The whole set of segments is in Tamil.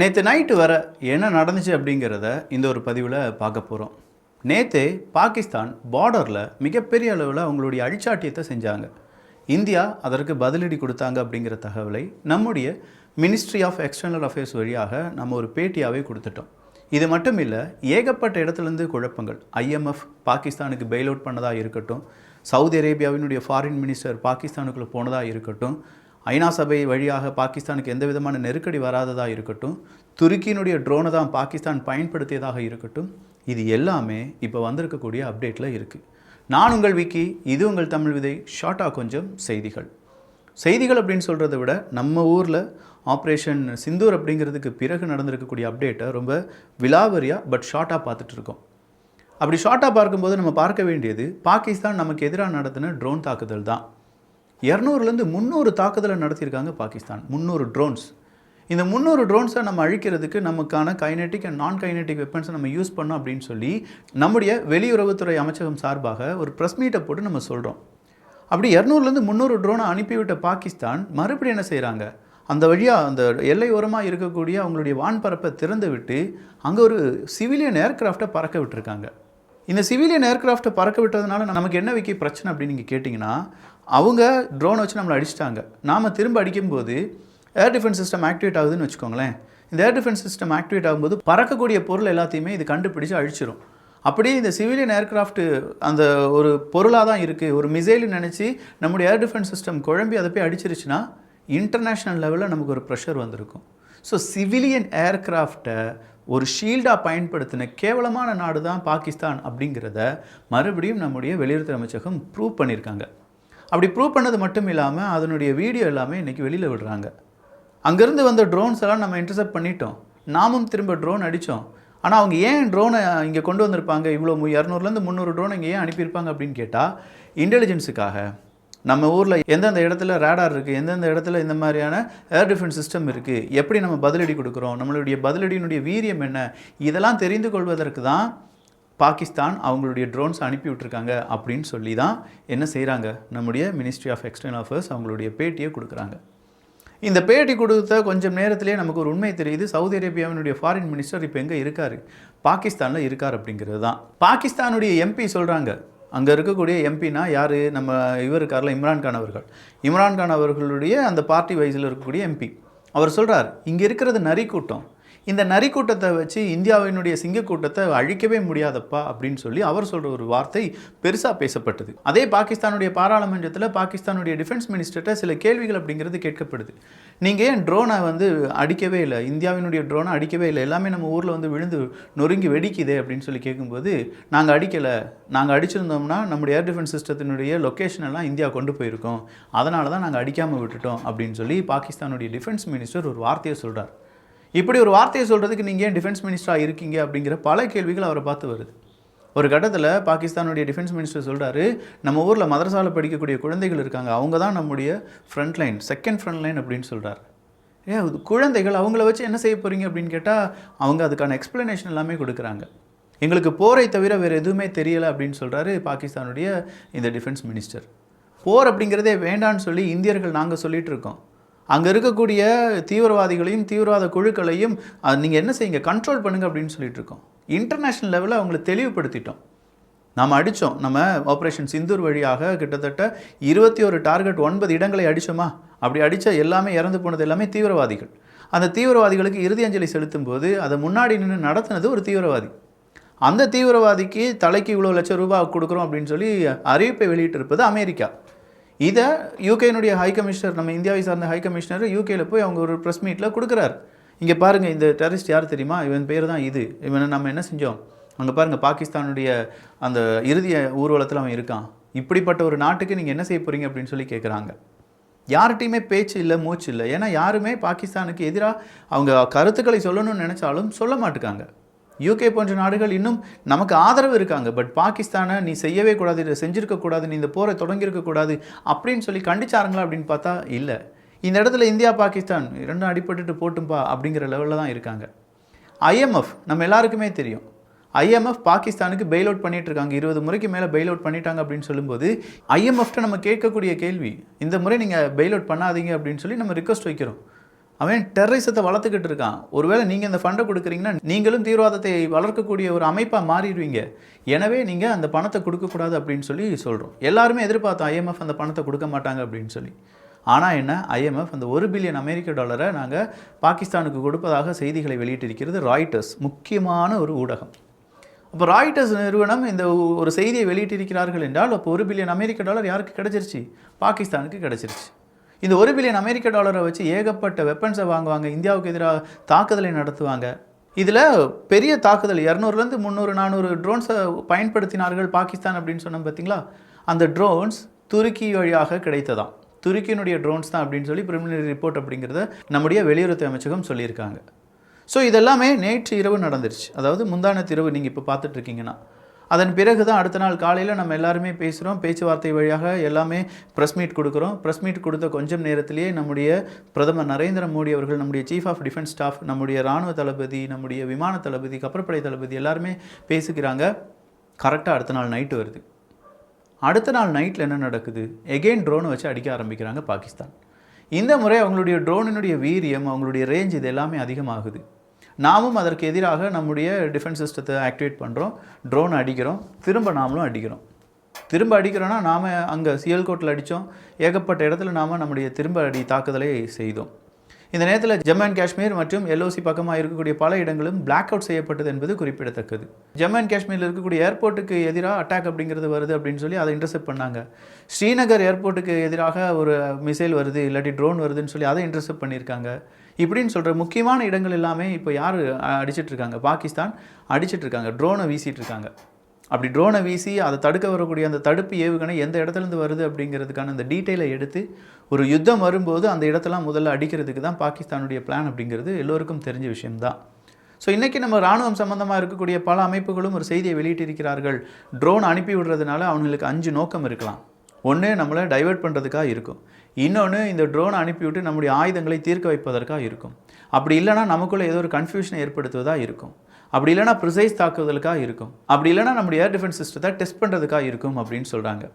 நேற்று நைட்டு வர என்ன நடந்துச்சு அப்படிங்கிறத இந்த ஒரு பதிவில் பார்க்க போகிறோம் நேற்று பாகிஸ்தான் பார்டரில் மிகப்பெரிய அளவில் அவங்களுடைய அழிச்சாட்டியத்தை செஞ்சாங்க. இந்தியா அதற்கு பதிலடி கொடுத்தாங்க அப்படிங்கிற தகவலை நம்முடைய மினிஸ்ட்ரி ஆஃப் எக்ஸ்டர்னல் அஃபேர்ஸ் வழியாக நம்ம ஒரு பேட்டியாகவே கொடுத்துட்டோம். இது மட்டும் இல்லை ஏகப்பட்ட இடத்துலேருந்து குழப்பங்கள். ஐஎம்எஃப் பாகிஸ்தானுக்கு பெயில் அவுட் பண்ணதாக இருக்கட்டும். சவுதி அரேபியாவினுடைய ஃபாரின் மினிஸ்டர் பாகிஸ்தானுக்குள்ளே போனதாக இருக்கட்டும். ஐநா சபை வழியாக பாகிஸ்தானுக்கு எந்த விதமான நெருக்கடி வராததாக இருக்கட்டும் துருக்கியினுடைய ட்ரோனை தான் பாகிஸ்தான் பயன்படுத்தியதாக இருக்கட்டும் இது எல்லாமே இப்போ வந்திருக்கக்கூடிய அப்டேட்டில் இருக்குது நான் உங்கள் விக்கி இது உங்கள் தமிழ் விதை ஷார்ட்டாக கொஞ்சம் செய்திகள். செய்திகள் அப்படின்னு சொல்கிறத விட நம்ம ஊரில் ஆப்ரேஷன் சிந்தூர் அப்படிங்கிறதுக்கு பிறகு நடந்திருக்கக்கூடிய அப்டேட்டை ரொம்ப விலாவரியாக பட் ஷார்ட்டாக பார்த்துட்ருக்கோம் அப்படி ஷார்ட்டாக பார்க்கும்போது நம்ம பார்க்க வேண்டியது பாகிஸ்தான் நமக்கு எதிராக நடத்தின ட்ரோன் தாக்குதல் தான். இரநூறுலேருந்து முந்நூறு தாக்குதலை நடத்தியிருக்காங்க பாகிஸ்தான். முந்நூறு ட்ரோன்ஸ் இந்த முந்நூறு ட்ரோன்ஸை நம்ம அழிக்கிறதுக்கு நமக்கான கைனெட்டிக் அண்ட் நான் கைனெட்டிக் வெப்பன்ஸை நம்ம யூஸ் பண்ணோம் அப்படின்னு சொல்லி நம்முடைய வெளியுறவுத்துறை அமைச்சகம் சார்பாக ஒரு ப்ரெஸ் மீட்டை போட்டு நம்ம சொல்கிறோம் அப்படி இரநூறுலேருந்து முந்நூறு ட்ரோனை அனுப்பிவிட்ட பாகிஸ்தான் மறுபடியும் என்ன செய்கிறாங்க அந்த வழியாக அந்த எல்லை ஓரமாக இருக்கக்கூடிய அவங்களுடைய வான்பரப்பை திறந்து விட்டு அங்கே ஒரு சிவிலியன் ஏர்க்ராஃப்டை பறக்க விட்டுருக்காங்க. இந்த சிவிலியன் ஏர்கிராஃப்டை பறக்க விட்டதுனால நமக்கு என்ன வைக்க பிரச்சனை அப்படின்னு நீங்கள் கேட்டிங்கன்னா அவங்க ட்ரோனை வச்சு நம்மளை அடிச்சிட்டாங்க. நாம் திரும்ப அடிக்கும்போது ஏர் டிஃபென்ஸ் சிஸ்டம் ஆக்டிவேட் ஆகுதுன்னு வச்சுக்கோங்களேன். இந்த ஏர் டிஃபென்ஸ் சிஸ்டம் ஆக்டிவேட் ஆகும்போது பறக்கக்கூடிய பொருள் எல்லாத்தையுமே இது கண்டுபிடிச்சு அழிச்சிரும். அப்படியே இந்த சிவிலியன் ஏர்க்ராஃப்ட் அந்த ஒரு பொருளாக தான் இருக்குது ஒரு மிசைல்னு நினச்சி நம்முடைய ஏர் டிஃபென்ஸ் சிஸ்டம் குழம்பி அதை போய் அடிச்சிருச்சுன்னா இன்டர்நேஷ்னல் லெவலில் நமக்கு ஒரு ப்ரெஷர் வந்திருக்கும். ஸோ சிவிலியன் ஏர்க்ராஃப்டை ஒரு ஷீல்டாக பயன்படுத்தின கேவலமான நாடு தான் பாகிஸ்தான் அப்படிங்கிறத மறுபடியும் நம்முடைய வெளியுறவு அமைச்சகம் ப்ரூவ் பண்ணியிருக்காங்க. அப்படி ப்ரூவ் பண்ணது மட்டும் இல்லாமல் அதனுடைய வீடியோ எல்லாமே இன்றைக்கி வெளியில் விடுறாங்க. அங்கேருந்து வந்த ட்ரோன்ஸ் எல்லாம் நம்ம இன்டர்செப்ட் பண்ணிட்டோம். நாமும் திரும்ப ட்ரோன் அடித்தோம் ஆனால் அவங்க ஏன் ட்ரோனை இங்கே கொண்டு வந்திருப்பாங்க? இவ்வளோ இரநூறுலேருந்து முந்நூறு ட்ரோன் இங்கே ஏன் அனுப்பியிருப்பாங்க அப்படின்னு கேட்டால் இன்டெலிஜென்ஸுக்காக நம்ம ஊரில் எந்தெந்த இடத்துல ரேடார் இருக்குது எந்தெந்த இடத்துல இந்த மாதிரியான ஏர் டிஃபென்ஸ் சிஸ்டம் இருக்குது எப்படி நம்ம பதிலடி கொடுக்குறோம் நம்மளுடைய பதிலடியினுடைய வீரியம் என்ன இதெல்லாம் தெரிந்து கொள்வதற்கு தான் பாகிஸ்தான் அவங்களுடைய ட்ரோன்ஸ் அனுப்பி விட்டுருக்காங்க அப்படின்னு சொல்லி தான் என்ன செய்கிறாங்க நம்முடைய மினிஸ்ட்ரி ஆஃப் எக்ஸ்டர்னல் அஃபேர்ஸ் அவங்களுடைய பேட்டியை கொடுக்குறாங்க. இந்த பேட்டி கொடுத்த கொஞ்சம் நேரத்திலே நமக்கு ஒரு உண்மை தெரியுது. சவுதி அரேபியாவினுடைய ஃபாரின் மினிஸ்டர் இப்போ எங்கே இருக்கார்? பாகிஸ்தானில் இருக்கார் அப்படிங்கிறது தான். பாகிஸ்தானுடைய எம்பி சொல்கிறாங்க அங்கே இருக்கக்கூடிய எம்பினா யார்? நம்ம இவர் இருக்கார்ல இம்ரான்கான் அவர்கள். இம்ரான்கான் அவர்களுடைய அந்த பார்ட்டி வைஸில் இருக்கக்கூடிய எம்பி அவர் சொல்கிறார் இங்கே இருக்கிறது நரி கூட்டம் இந்த நரி கூட்டத்தை வச்சு இந்தியாவினுடைய சிங்க கூட்டத்தை அழிக்கவே முடியாதப்பா அப்படின்னு சொல்லி அவர் சொல்கிற ஒரு வார்த்தை பெருசாக பேசப்பட்டது. அதே பாகிஸ்தானுடைய பாராளுமன்றத்தில் பாகிஸ்தானுடைய டிஃபென்ஸ் மினிஸ்டர்கிட்ட சில கேள்விகள் அப்படிங்கிறது கேட்கப்படுது. நீங்கள் ஏன் ட்ரோனை வந்து அடிக்கவே இல்லை? இந்தியாவினுடைய ட்ரோனை அடிக்கவே இல்லை. எல்லாமே நம்ம ஊரில் வந்து விழுந்து நொறுங்கி வெடிக்குதே அப்படின்னு சொல்லி கேட்கும்போது நாங்கள் அடிக்கலை. நாங்கள் அடிச்சிருந்தோம்னா நம்முடைய ஏர் டிஃபென்ஸ் சிஸ்டத்தினுடைய லொக்கேஷன் எல்லாம் இந்தியா கொண்டு போயிருக்கோம். அதனால தான் நாங்கள் அடிக்காமல் விட்டுட்டோம் அப்படின்னு சொல்லி பாகிஸ்தானுடைய டிஃபென்ஸ் மினிஸ்டர் ஒரு வார்த்தையை சொல்கிறார் இப்படி ஒரு வார்த்தையை சொல்கிறதுக்கு நீங்கள் ஏன் டிஃபென்ஸ் மினிஸ்டராக இருக்கீங்க அப்படிங்கிற பல கேள்விகள் அவரை பார்த்து வருது. ஒரு கட்டத்தில் பாகிஸ்தானுடைய டிஃபென்ஸ் மினிஸ்டர் சொல்கிறாரு நம்ம ஊரில் மதரசாவில் படிக்கக்கூடிய குழந்தைகள் இருக்காங்க அவங்க தான் நம்முடைய front line second front line அப்படின்னு சொல்கிறார் ஏன் குழந்தைகள் அவங்கள வச்சு என்ன செய்ய போகிறீங்க அப்படின்னு கேட்டால் அவங்க அதுக்கான எக்ஸ்ப்ளனேஷன் எல்லாமே கொடுக்குறாங்க. எங்களுக்கு போரை தவிர வேறு எதுவுமே தெரியலை அப்படின்னு சொல்கிறாரு பாகிஸ்தானுடைய இந்த டிஃபென்ஸ் மினிஸ்டர் போர் அப்படிங்கிறதே வேண்டான்னு சொல்லி இந்தியர்கள் நாங்கள் சொல்லிகிட்டு இருக்கோம். அங்கே இருக்கக்கூடிய தீவிரவாதிகளையும் தீவிரவாத குழுக்களையும் நீங்கள் என்ன செய்யுங்க? கண்ட்ரோல் பண்ணுங்க அப்படின்னு சொல்லிட்டு இருக்கோம். இன்டர்நேஷ்னல் லெவலில் அவங்களை தெளிவுபடுத்திட்டோம். நாம் அடித்தோம் நம்ம ஆப்ரேஷன் சிந்தூர் வழியாக கிட்டத்தட்ட இருபத்தி ஒரு டார்கெட் ஒன்பது இடங்களை அடித்தோமா அப்படி அடித்த எல்லாமே இறந்து போனது எல்லாமே தீவிரவாதிகள். அந்த தீவிரவாதிகளுக்கு இறுதி அஞ்சலி செலுத்தும் போது அதை முன்னாடி நின்று நடத்தினது ஒரு தீவிரவாதி. அந்த தீவிரவாதிக்கு தலைக்கு இவ்வளோ லட்சம் ரூபாய் கொடுக்குறோம் அப்படின்னு சொல்லி அறிவிப்பை வெளியிட்டிருப்பது அமெரிக்கா. இதை யூகேனுடைய ஹை கமிஷனர் நம்ம இந்தியாவை சார்ந்த ஹை கமிஷனர் யூகேயில் போய் அவங்க ஒரு ப்ரெஸ் மீட்டில் கொடுக்குறாரு. இங்கே பாருங்கள் இந்த டெரரிஸ்ட் யார் தெரியுமா? இவன் பேர் தான் இது. இவனை நம்ம என்ன செஞ்சோம்? அங்கே பாருங்கள் பாகிஸ்தானுடைய அந்த இறுதிய ஊர்வலத்தில் அவன் இருக்கான். இப்படிப்பட்ட ஒரு நாட்டுக்கு நீங்கள் என்ன செய்ய போகிறீங்க அப்படின்னு சொல்லி கேட்குறாங்க யார்கிட்டையுமே பேச்சு இல்லை மூச்சு இல்லை. ஏன்னா யாருமே பாகிஸ்தானுக்கு எதிராக அவங்க கருத்துக்களை சொல்லணும்னு நினச்சாலும் சொல்ல மாட்டுக்காங்க. யூகே போன்ற நாடுகள் இன்னும் நமக்கு ஆதரவு இருக்காங்க. பட் பாகிஸ்தானை நீ செய்யவே கூடாது இதை செஞ்சுருக்கக்கூடாது நீ இந்த போரை தொடங்கியிருக்கக்கூடாது அப்படின்னு சொல்லி கண்டிச்சாருங்களா அப்படின்னு பார்த்தா இல்லை. இந்த இடத்துல இந்தியா பாகிஸ்தான் இரண்டும் அடிபட்டுட்டு போட்டும்பா அப்படிங்கிற லெவலில் தான் இருக்காங்க. ஐஎம்எஃப் நம்ம எல்லாருக்குமே தெரியும். ஐஎம்எஃப் பாகிஸ்தானுக்கு பெயில் அவுட் பண்ணிட்டு இருக்காங்க. இருபது முறைக்கு மேலே பெயில் அவுட் பண்ணிட்டாங்க அப்படின்னு சொல்லும்போது ஐஎம்எஃப்ட்ட நம்ம கேட்கக்கூடிய கேள்வி இந்த முறை நீங்கள் பெயில் அவுட் பண்ணாதீங்க அப்படின்னு சொல்லி நம்ம ரிக்வஸ்ட் வைக்கிறோம். அவன் டெரரிசத்தை வளர்த்துக்கிட்டு இருக்கான். ஒருவேளை நீங்கள் இந்த ஃபண்டை கொடுக்குறீங்கன்னா நீங்களும் தீவிரவாதத்தை வளர்க்கக்கூடிய ஒரு அமைப்பாக மாறிடுவீங்க. எனவே நீங்கள் அந்த பணத்தை கொடுக்கக்கூடாது அப்படின்னு சொல்லி சொல்கிறோம் எல்லாருமே எதிர்பார்த்தோம் ஐஎம்எஃப் அந்த பணத்தை கொடுக்க மாட்டாங்க அப்படின்னு சொல்லி. ஆனால் என்ன? ஐஎம்எஃப் அந்த ஒரு பில்லியன் அமெரிக்க டாலரை நாங்கள் பாகிஸ்தானுக்கு கொடுப்பதாக செய்திகளை வெளியிட்டிருக்கிறது ராய்டர்ஸ் முக்கியமான ஒரு ஊடகம். அப்போ ராய்டர்ஸ் நிறுவனம் இந்த ஒரு செய்தியை வெளியிட்டிருக்கிறார்கள் என்றால் அப்போ ஒரு பில்லியன் அமெரிக்க டாலர் யாருக்கு கிடச்சிருச்சு? பாகிஸ்தானுக்கு கிடைச்சிருச்சு. இந்த ஒரு பில்லியன் அமெரிக்க டாலரை வச்சு ஏகப்பட்ட வெப்பன்ஸை வாங்குவாங்க. இந்தியாவுக்கு எதிராக தாக்குதலை நடத்துவாங்க. இதில் பெரிய தாக்குதல் இரநூறுலேருந்து முந்நூறு நானூறு ட்ரோன்ஸை பயன்படுத்தினார்கள் பாகிஸ்தான் அப்படின்னு சொன்னோம் பார்த்தீங்களா அந்த ட்ரோன்ஸ் துருக்கி வழியாக கிடைத்ததாம். துருக்கியினுடைய ட்ரோன்ஸ் தான் அப்படின்னு சொல்லி பிரிமினரி ரிப்போர்ட் அப்படிங்கிறத நம்முடைய வெளியுறவுத்துறை அமைச்சகம் சொல்லியிருக்காங்க. ஸோ இதெல்லாமே நேற்று இரவு நடந்துருச்சு. அதாவது முந்தானத்து இரவு நீங்கள் இப்போ பார்த்துட்ருக்கீங்கன்னா அதன் பிறகு தான் அடுத்த நாள் காலையில் நம்ம எல்லாருமே பேசுகிறோம் பேச்சுவார்த்தை வழியாக எல்லாமே ப்ரெஸ் மீட் கொடுக்குறோம். ப்ரெஸ் மீட் கொடுத்த கொஞ்சம் நேரத்திலேயே நம்முடைய பிரதமர் நரேந்திர மோடி அவர்கள் நம்முடைய சீஃப் ஆஃப் டிஃபென்ஸ் ஸ்டாஃப் நம்முடைய ராணுவ தளபதி நம்முடைய விமான தளபதி கப்பற்படை தளபதி எல்லாருமே பேசிக்கிறாங்க கரெக்டாக அடுத்த நாள் நைட்டு வருது. அடுத்த நாள் நைட்டில் என்ன நடக்குது? எகெயின் ட்ரோனை வச்சு அடிக்க ஆரம்பிக்கிறாங்க பாகிஸ்தான். இந்த முறை அவங்களுடைய ட்ரோனினுடைய வீரியம் அவங்களுடைய ரேஞ்ச் இது எல்லாமே அதிகமாகுது. நாமும் அதற்கு எதிராக நம்முடைய டிஃபென்ஸ் சிஸ்டத்தை ஆக்டிவேட் பண்ணுறோம் ட்ரோன் அடிக்கிறோம். திரும்ப நாமளும் அடிக்கிறோம். திரும்ப அடிக்கிறோன்னா நாம் அங்கே சியல்கோட்டில் அடித்தோம் ஏகப்பட்ட இடத்துல நாம் நம்முடைய திரும்ப அடி தாக்குதலை செய்தோம். இந்த நேரத்தில் ஜம்மு அண்ட் காஷ்மீர் மற்றும் எல்ஓசி பக்கமாக இருக்கக்கூடிய பல இடங்களும் பிளாக் அவுட் செய்யப்பட்டது என்பது குறிப்பிடத்தக்கது. ஜம்மு அண்ட் காஷ்மீரில் இருக்கக்கூடிய ஏர்போர்ட்டுக்கு எதிராக அட்டாக் அப்படிங்கிறது வருது அப்படின்னு சொல்லி அதை இன்டர்செப்ட் பண்ணாங்க. ஸ்ரீநகர் ஏர்போர்ட்டுக்கு எதிராக ஒரு மிசைல் வருது இல்லாட்டி ட்ரோன் வருதுன்னு சொல்லி அதை இன்டர்செப்ட் பண்ணியிருக்காங்க. இப்படின்னு சொல்கிற முக்கியமான இடங்கள் எல்லாமே இப்போ யார் அடிச்சிட்ருக்காங்க பாகிஸ்தான் அடிச்சிட்ருக்காங்க ட்ரோனை வீசிகிட்ருக்காங்க அப்படி ட்ரோனை வீசி அதை தடுக்க வரக்கூடிய அந்த தடுப்பு ஏவுகணை எந்த இடத்துலேருந்து வருது அப்படிங்கிறதுக்கான அந்த டீட்டெயிலை எடுத்து ஒரு யுத்தம் வரும்போது அந்த இடத்தெல்லாம் முதல்ல அடிக்கிறதுக்கு தான் பாகிஸ்தானுடைய பிளான் அப்படிங்கிறது எல்லோருக்கும் தெரிஞ்ச விஷயம்தான். ஸோ இன்றைக்கி நம்ம ராணுவம் சம்மந்தமாக இருக்கக்கூடிய பல அமைப்புகளும் ஒரு செய்தியை வெளியிட்டிருக்கிறார்கள். ட்ரோன் அனுப்பி விடுறதுனால அவங்களுக்கு அஞ்சு நோக்கம் இருக்கலாம். ஒன்று நம்மளை டைவர்ட் பண்ணுறதுக்காக இருக்கும். இன்னொன்று இந்த ட்ரோனை அனுப்பிவிட்டு நம்முடைய ஆயுதங்களை தீர்க்க வைப்பதற்காக இருக்கும். அப்படி இல்லைனா நமக்குள்ளே ஏதோ ஒரு கன்ஃபியூஷனை ஏற்படுத்துவதாக இருக்கும். அப்படி இல்லைனா ப்ரிசைஸ் தாக்குதலுக்காக இருக்கும். அப்படி இல்லைனா நம்முடைய ஏர் டிஃபென்ஸ் சிஸ்டத்தை டெஸ்ட் பண்ணுறதுக்காக இருக்கும் அப்படின்னு சொல்கிறாங்க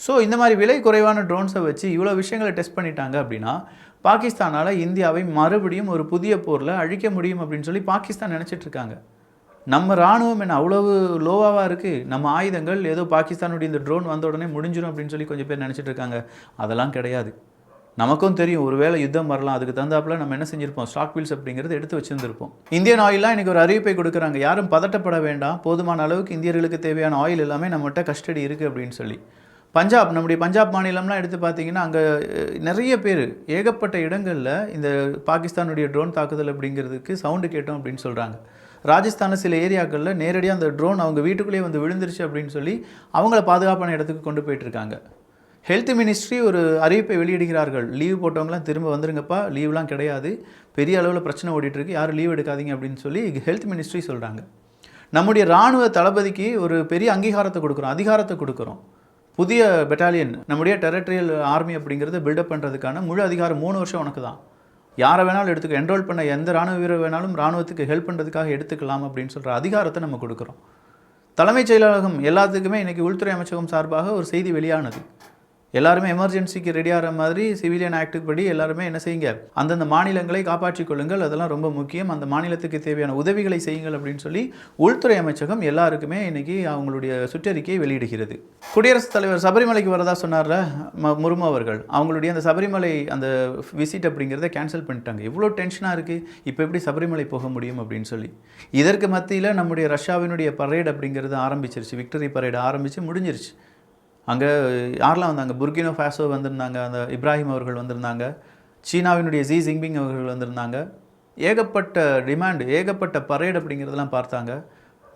ஸோ இந்த மாதிரி விலை குறைவான ட்ரோன்ஸை வச்சு இவ்வளோ விஷயங்களை டெஸ்ட் பண்ணிட்டாங்க அப்படின்னா பாகிஸ்தானால் இந்தியாவை மறுபடியும் ஒரு புதிய போரில் அழிக்க முடியும் அப்படின்னு சொல்லி பாகிஸ்தான் நினச்சிட்ருக்காங்க நம்ம ராணுவம் என்ன அவ்வளவு லோவாவாக இருக்குது நம்ம ஆயுதங்கள் ஏதோ பாகிஸ்தானுடைய இந்த ட்ரோன் வந்த உடனே முடிஞ்சிடும் அப்படின்னு சொல்லி கொஞ்சம் பேர் நினச்சிட்டு இருக்காங்க. அதெல்லாம் கிடையாது. நமக்கும் தெரியும் ஒருவேளை யுத்தம் வரலாம் அதுக்கு தகுந்தாப்புல நம்ம என்ன செஞ்சிருப்போம்? ஸ்டாக் வீல்ஸ் அப்படிங்கிறது எடுத்து வச்சுருந்துருப்போம். இந்தியன் ஆயிலாம் இன்றைக்கி ஒரு அறிவிப்பை கொடுக்குறாங்க. யாரும் பதட்டப்பட வேண்டாம். போதுமான அளவுக்கு இந்தியர்களுக்கு தேவையான ஆயில் எல்லாமே நம்மகிட்ட கஸ்டடி இருக்குது அப்படின்னு சொல்லி. பஞ்சாப் நம்முடைய பஞ்சாப் மாநிலம்லாம் எடுத்து பார்த்தீங்கன்னா அங்கே நிறைய பேர் ஏகப்பட்ட இடங்களில் இந்த பாகிஸ்தானுடைய ட்ரோன் தாக்குதல் அப்படிங்கிறதுக்கு சவுண்டு கேட்டோம் அப்படின்னு சொல்கிறாங்க ராஜஸ்தானில் சில ஏரியாக்களில் நேரடியாக அந்த ட்ரோன் அவங்க வீட்டுக்குள்ளேயே வந்து விழுந்துருச்சு அப்படின்னு சொல்லி அவங்கள பாதுகாப்பான இடத்துக்கு கொண்டு போயிட்டுருக்காங்க ஹெல்த் மினிஸ்ட்ரி ஒரு அறிவிப்பை வெளியிடுகிறார்கள். லீவ் போட்டவங்களாம் திரும்ப வந்துருங்கப்பா லீவ்லாம் கிடையாது. பெரிய அளவில் பிரச்சனை ஓடிட்டுருக்கு யாரும் லீவ் எடுக்காதீங்க அப்படின்னு சொல்லி ஹெல்த் மினிஸ்ட்ரி சொல்கிறாங்க நம்முடைய இராணுவ தளபதிக்கு ஒரு பெரிய அங்கீகாரத்தை கொடுக்குறோம் அதிகாரத்தை கொடுக்குறோம். புதிய பெட்டாலியன் நம்முடைய டெரிட்டரியல் ஆர்மி அப்படிங்கிறத பில்டப் பண்ணுறதுக்கான முழு அதிகாரம் மூணு வருஷம் உனக்கு தான் யாரை வேணாலும் எடுத்துக்க என்ரோல் பண்ண எந்த ராணுவ வீரர் வேணாலும் ராணுவத்துக்கு ஹெல்ப் பண்ணுறதுக்காக எடுத்துக்கலாம் அப்படின்னு சொல்கிற அதிகாரத்தை நம்ம கொடுக்குறோம். தலைமைச் செயலாளகம் எல்லாத்துக்குமே இன்றைக்கி உள்துறை அமைச்சகம் சார்பாக ஒரு செய்தி வெளியானது. எல்லாருமே எமர்ஜென்சிக்கு ரெடி ஆகிற மாதிரி சிவிலியன் ஆக்டுக்கு படி எல்லாருமே என்ன செய்யுங்க? அந்தந்த மாநிலங்களை காப்பாற்றிக் கொள்ளுங்கள். அதெல்லாம் ரொம்ப முக்கியம். அந்த மாநிலத்துக்கு தேவையான உதவிகளை செய்யுங்கள் அப்படின்னு சொல்லி உள்துறை அமைச்சகம் எல்லாருக்குமே இன்னைக்கு அவங்களுடைய சுற்றறிக்கையை வெளியிடுகிறது. குடியரசுத் தலைவர் சபரிமலைக்கு வரதா சொன்னார்ல ம முர்மு அவர்கள். அவங்களுடைய அந்த சபரிமலை அந்த விசிட் அப்படிங்கிறத கேன்சல் பண்ணிட்டாங்க. எவ்வளோ டென்ஷனாக இருக்குது இப்போ எப்படி சபரிமலை போக முடியும் அப்படின்னு சொல்லி. இதற்கு மத்தியில் நம்முடைய ரஷ்யாவினுடைய பரேட் அப்படிங்கிறது ஆரம்பிச்சிருச்சு. விக்டரி பரேட் ஆரம்பித்து முடிஞ்சிருச்சு. அங்கே யாரெல்லாம் வந்தாங்க? புர்கினோ ஃபேசோ வந்திருந்தாங்க அந்த இப்ராஹிம் அவர்கள் வந்திருந்தாங்க சீனாவினுடைய ஜி ஜிங்பிங் அவர்கள் வந்திருந்தாங்க. ஏகப்பட்ட டிமாண்டு ஏகப்பட்ட பரேட் அப்படிங்கிறதெல்லாம் பார்த்தாங்க.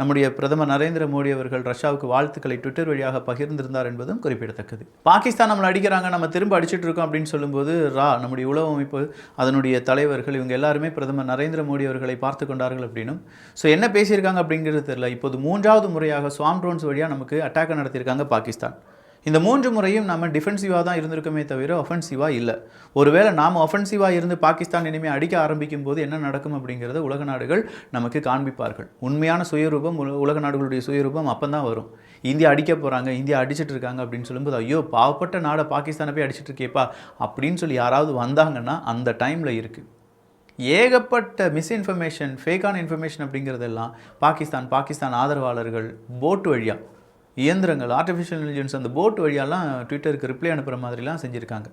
நம்முடைய பிரதமர் நரேந்திர மோடி அவர்கள் ரஷ்யாவுக்கு வாழ்த்துக்களை ட்விட்டர் வழியாக பகிர்ந்திருந்தார் என்பதும் குறிப்பிடத்தக்கது. பாகிஸ்தான் நம்மளை அடிக்கிறாங்க நம்ம திரும்ப அடிச்சிட்டு இருக்கோம் அப்படின்னு சொல்லும்போது ரா நம்முடைய உளவு அமைப்பு அதனுடைய தலைவர்கள் இவங்க எல்லாருமே பிரதமர் நரேந்திர மோடி அவர்களை பார்த்து கொண்டார்கள் அப்படின்னும். ஸோ என்ன பேசியிருக்காங்க அப்படிங்கிறது தெரியல. இப்போது மூன்றாவது முறையாக ஸ்வாம் ட்ரோன்ஸ் வழியாக நமக்கு அட்டாக் நடத்தியிருக்காங்க பாகிஸ்தான். இந்த மூன்று முறையும் நம்ம டிஃபென்சிவாக தான் இருந்திருக்கோமே தவிர ஒஃபென்சிவாக இல்லை. ஒருவேளை நாம் ஒஃபென்சிவாக இருந்து பாகிஸ்தான் இனிமேல் அடிக்க ஆரம்பிக்கும் போது என்ன நடக்கும் அப்படிங்கிறத உலக நாடுகள் நமக்கு காண்பிப்பார்கள். உண்மையான சுயரூபம் உலக நாடுகளுடைய சுயரூபம் அப்போ தான் வரும். இந்தியா அடிக்க போகிறாங்க இந்தியா அடிச்சிட்டு இருக்காங்க அப்படின்னு சொல்லும்போது ஐயோ பாவப்பட்ட நாடை பாகிஸ்தானை போய் அடிச்சிட்டு இருக்கேப்பா அப்படின்னு சொல்லி யாராவது வந்தாங்கன்னா அந்த டைமில் இருக்குது ஏகப்பட்ட மிஸ்இன்ஃபர்மேஷன் ஃபேக்கான இன்ஃபர்மேஷன் அப்படிங்கிறதெல்லாம் பாகிஸ்தான் பாகிஸ்தான் ஆதரவாளர்கள் போட்டு வழியாக இயந்திரங்கள் ஆர்டிஃபிஷியல் இன்டெலிஜென்ஸ் அந்த போட் வழியாலாம் ட்விட்டருக்கு ரிப்ளை அனுப்புகிற மாதிரிலாம் செஞ்சுருக்காங்க.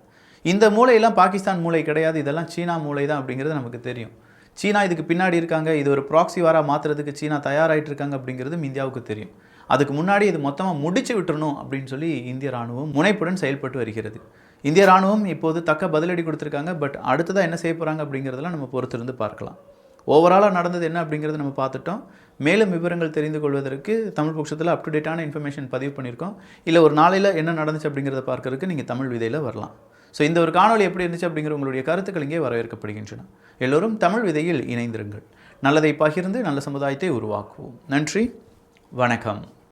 இந்த மூளையெல்லாம் பாகிஸ்தான் மூளை கிடையாது இதெல்லாம் சீனா மூளை தான் அப்படிங்கிறது நமக்கு தெரியும். சீனா இதுக்கு பின்னாடி இருக்காங்க இது ஒரு ப்ராக்சி வாராக மாற்றுறதுக்கு சீனா தயாராகிட்டு இருக்காங்க அப்படிங்கிறதும் இந்தியாவுக்கு தெரியும். அதுக்கு முன்னாடி இது மொத்தமாக முடிச்சு விட்டுறணும் அப்படின்னு சொல்லி இந்திய ராணுவம் முனைப்புடன் செயல்பட்டு வருகிறது. இந்திய ராணுவம் இப்போது தக்க பதிலடி கொடுத்துருக்காங்க பட் அடுத்ததாக என்ன செய்ய போகிறாங்க அப்படிங்கிறதெல்லாம் நம்ம பொறுத்திருந்து பார்க்கலாம். ஓவராலாக நடந்தது என்ன அப்படிங்கிறத நம்ம பார்த்துட்டோம். மேலும் விவரங்கள் தெரிந்து கொள்வதற்கு தமிழ் பட்சத்தில் அப் டு டேட்டான இன்ஃபர்மேஷன் பதிவு பண்ணியிருக்கோம். இல்லை ஒரு நாளையில் என்ன நடந்துச்சு அப்படிங்கிறத பார்க்கறதுக்கு நீங்கள் தமிழ் விதையில் வரலாம். ஸோ இந்த ஒரு காணொளி எப்படி இருந்துச்சு அப்படிங்கிற உங்களுடைய கருத்துக்கள் இங்கே வரவேற்கப்படுகின்றன. எல்லோரும் தமிழ் விதையில் இணைந்திருங்கள். நல்லதை பகிர்ந்து நல்ல சமுதாயத்தை உருவாக்குவோம். நன்றி வணக்கம்.